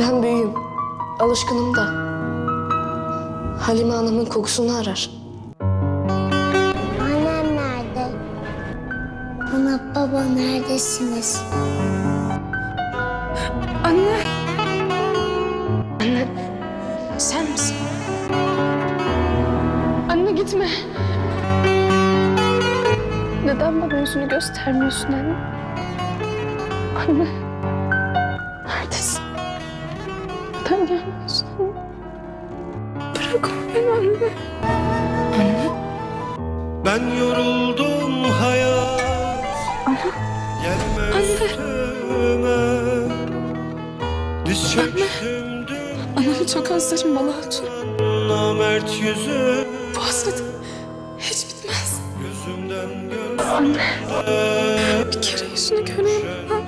Ben büyüğüm. Alışkınım da. Halime Hanım'ın kokusunu arar. Annem nerede? Ana baba neredesiniz? Anne. Anne, sen misin? Anne gitme. Neden bana yüzünü göstermiyorsun anne? Anne. Neredesin? Gelmiyorsun anne? Bırakma beni anne. Ben yoruldum hayat Gelme üstüme Diz çöktüm dün Anamı çok özlerim Bala Hatun. Namert yüzü Bu hasret hiç bitmez. Gözümden gönlümden Bir kere yüzünü göreyim. düşene